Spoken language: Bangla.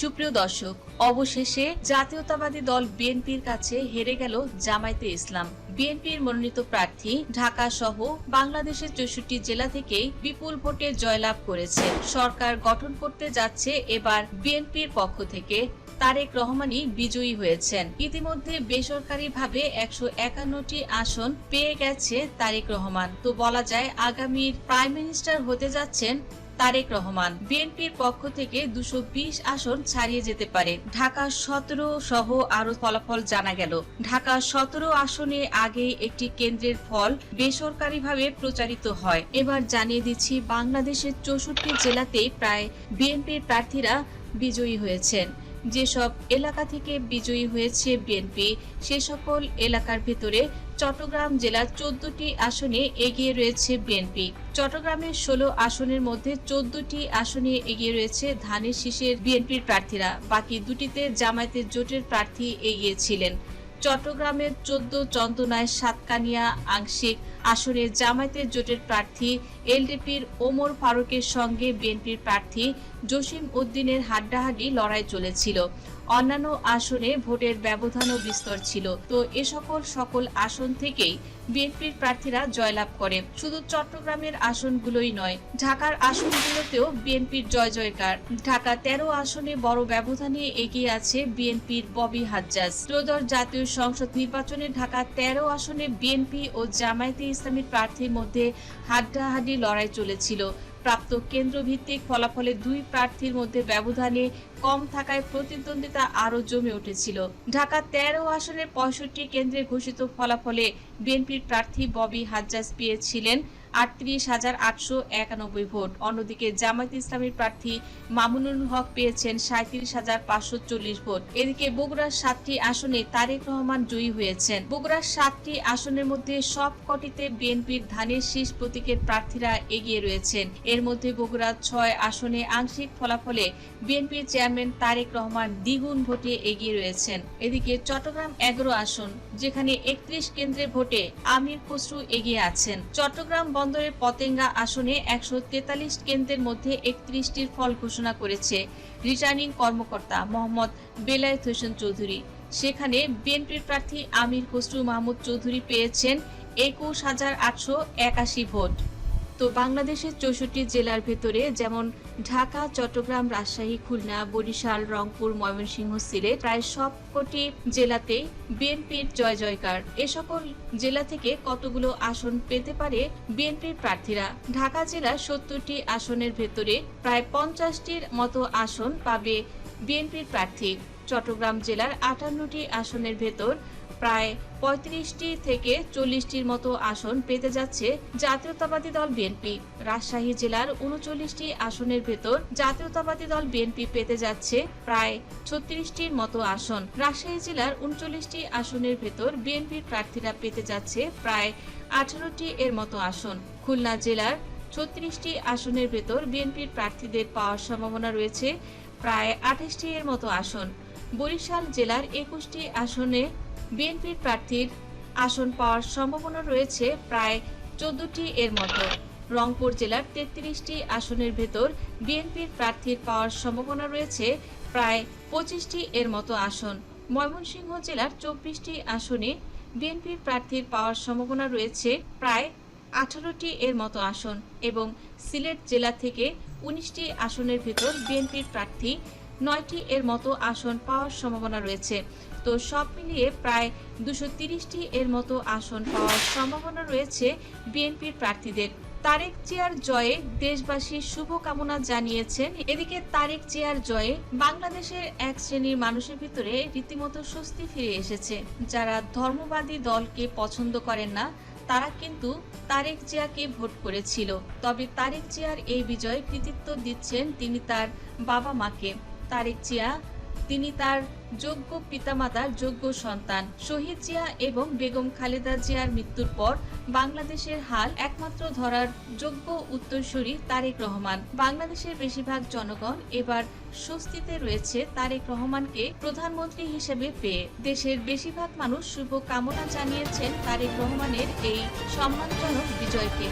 সুপ্রিয় দর্শক, অবশেষে জাতীয়তাবাদী দল বিএনপির কাছে হেরে গেল জামায়াতে ইসলাম। বিএনপির মনোনীত প্রার্থী ঢাকা সহ বাংলাদেশের চৌষট্টি জেলা থেকেই বিপুল ভোটে জয়লাভ করেছে। সরকার গঠন করতে যাচ্ছে এবার বিএনপির পক্ষ থেকে। তারেক রহমানই বিজয়ী হয়েছেন। ইতিমধ্যে বেসরকারিভাবে একশো একান্নটি আসন পেয়ে গেছে তারেক রহমান। তো বলা যায়, আগামীর প্রাইম মিনিস্টার হতে যাচ্ছেন তারেক রহমান। বিএনপির পক্ষ থেকে দুশো আসন ছাড়িয়ে যেতে পারে। ঢাকা সতেরো সহ আরও ফলাফল জানা গেল। ঢাকা সতেরো আসনে আগে একটি কেন্দ্রের ফল বেসরকারিভাবে প্রচারিত হয়। এবার জানিয়ে দিচ্ছি, বাংলাদেশের চৌষট্টি জেলাতেই প্রায় বিএনপির প্রার্থীরা বিজয়ী হয়েছেন। যেসব এলাকা থেকে বিজয়ী হয়েছে বিএনপি, সে সকল এলাকার ভিতরে চট্টগ্রাম জেলার চোদ্দটি আসনে এগিয়ে রয়েছে বিএনপি। চট্টগ্রামের ষোলো আসনের মধ্যে চোদ্দটি আসনে এগিয়ে রয়েছে ধানের শীষের বিএনপির প্রার্থীরা। বাকি দুটিতে জামায়াতের জোটের প্রার্থী এগিয়েছিলেন চট্টগ্রামের চোদ্দ চন্দনায় সাতকানিয়া আংশিক আসনে জামায়াতের জোটের প্রার্থী এলডিপির ওমর ফারুকের সঙ্গে বিএনপির প্রার্থী জসিম উদ্দিনের হাড্ডাহাড্ডি লড়াই চলেছিল। অন্যান্য আসনে ভোটের ব্যবধানও বিস্তর ছিল। তো এ সকল সকল আসন থেকেই বিএনপির প্রার্থীরা জয়লাভ করে। শুধু চট্টগ্রামের আসনগুলোই নয়, ঢাকার আসনগুলোতেও বিএনপির জয় জয়কার। ঢাকা তেরো আসনে বড় ব্যবধানে এগিয়ে আছে বিএনপির ববি হাজ্জাজ। ত্রয়োদশ জাতীয় সংসদ নির্বাচনে ঢাকা তেরো আসনে বিএনপি ও জামায়াতে ইসলামীর প্রার্থীর মধ্যে হাড্ডাহাড্ডি লড়াই চলেছিল। প্রাপ্ত কেন্দ্রভিত্তিক ফলাফলে দুই প্রার্থীর মধ্যে ব্যবধানে কম থাকায় প্রতিদ্বন্দ্বিতা আরও জমে উঠেছিল। ঢাকা তেরো আসনের পঁয়ষট্টি কেন্দ্রে ঘোষিত ফলাফলে বিএনপির প্রার্থী ববি হাজ্জাজ পেয়েছিলেন। আটত্রিশ হাজার আটশো একানব্বই ভোট। অন্যদিকে জামায়াত ইসলামীর প্রার্থী মামুনুল হক পেয়েছেন সাঁত্রিশ হাজার পাঁচশো চল্লিশ ভোট। এদিকে বগুড়ার সাতটি আসনে তারেক রহমান জয়ী হয়েছেন। বগুড়ার সাতটি আসনের মধ্যে সব কটিতে বিএনপির ধানের শীষ প্রতীকের প্রার্থীরা এগিয়ে রয়েছেন। এর মধ্যে বগুড়ার ছয় আসনে আংশিক ফলাফলে বিএনপির চেয়ারম্যান তারেক রহমান দ্বিগুণ ভোটে এগিয়ে রয়েছেন। এদিকে চট্টগ্রাম এগারো আসন, যেখানে একত্রিশ কেন্দ্রে ভোটে আমির খসরু এগিয়ে আছেন। চট্টগ্রাম বন্দরের পতেঙ্গা আসনে একশো তেতাল্লিশ কেন্দ্রের মধ্যে একত্রিশটির ফল ঘোষণা করেছে রিটার্নিং কর্মকর্তা মোহাম্মদ বেলায়েত হোসেন চৌধুরী। সেখানে বিএনপির প্রার্থী আমির খসরু মাহমুদ চৌধুরী পেয়েছেন একুশ হাজার আটশো একাশি ভোট। তো বাংলাদেশের চৌষট্টি জেলার ভেতরে যেমন ঢাকা, চট্টগ্রাম, রাজশাহী, খুলনা, বরিশাল, রংপুর, ময়মনসিংহ, সিলেট প্রায় সবকটি জেলাতেই বিএনপির জয় জয়কার। এ সকল জেলা থেকে কতগুলো আসন পেতে পারে বিএনপির প্রার্থীরা? ঢাকা জেলার সত্তরটি আসনের ভেতরে প্রায় পঞ্চাশটির মতো আসন পাবে বিএনপির প্রার্থী। চট্টগ্রাম জেলার আটান্নটি আসনের ভেতর প্রায় পঁয়ত্রিশটি থেকে চল্লিশটির মতো আসন পেতে যাচ্ছে জাতীয়তাবাদী দল বিএনপি। রাজশাহী জেলার উনচল্লিশটি আসনের ভেতর জাতীয়তাবাদী দল বিএনপি পেতে যাচ্ছে প্রায় ছত্রিশটির মতো আসন। রাজশাহী জেলার উনচল্লিশটি আসনের ভেতর বিএনপির প্রার্থীরা পেতে যাচ্ছে প্রায় আঠারোটি এর মতো আসন। খুলনা জেলার ছত্রিশটি আসনের ভেতর বিএনপির প্রার্থীদের পাওয়ার সম্ভাবনা রয়েছে প্রায় আঠাশটি এর মতো আসন। বরিশাল জেলার একুশটি আসনে বিএনপির প্রার্থীর আসন পাওয়ার সম্ভাবনা রয়েছে প্রায় চোদ্দটি এর মতো। রংপুর জেলার তেত্রিশটি আসনের ভেতর বিএনপির প্রার্থীর পাওয়ার সম্ভাবনা রয়েছে প্রায় পঁচিশটি এর মতো আসন। ময়মনসিংহ জেলার চব্বিশটি আসনে বিএনপির প্রার্থীর পাওয়ার সম্ভাবনা রয়েছে প্রায় আঠারোটি এর মতো আসন এবং সিলেট জেলা থেকে উনিশটি আসনের ভেতর বিএনপির প্রার্থী নয়টি এর মতো আসন পাওয়ার সম্ভাবনা রয়েছে। তো সব মিলিয়ে প্রায় দুশো তিরিশটি এর মতো আসন পাওয়ার সম্ভাবনা রয়েছে বিএনপির প্রার্থীদের। তারেক জিয়ার জয়ে দেশবাসী শুভকামনা জানিয়েছেন। এদিকে তারেক জিয়ার জয়ে বাংলাদেশের এক শ্রেণির মানুষের ভিতরে রীতিমতো স্বস্তি ফিরে এসেছে। যারা ধর্মবাদী দলকে পছন্দ করেন না, তারা কিন্তু তারেক জিয়াকে ভোট করেছিল। তবে তারেক জিয়ার এই বিজয়ে কৃতিত্ব দিচ্ছেন তিনি তার বাবা মাকে তারেক জিয়া তিনি তার যোগ্য পিতামাতার যোগ্য সন্তান, শহীদ জিয়া এবং বেগম খালেদা জিয়ার মৃত্যুর পর বাংলাদেশের হাল একমাত্র ধরার যোগ্য উত্তরসূরি তারেক রহমান। বাংলাদেশের বেশিরভাগ জনগণ এবার স্বস্তিতে রয়েছে তারেক রহমানকে প্রধানমন্ত্রী হিসেবে পেয়ে। দেশের বেশিরভাগ মানুষ শুভ কামনা জানিয়েছেন তারেক রহমানের এই সম্মানজনক বিজয়কে।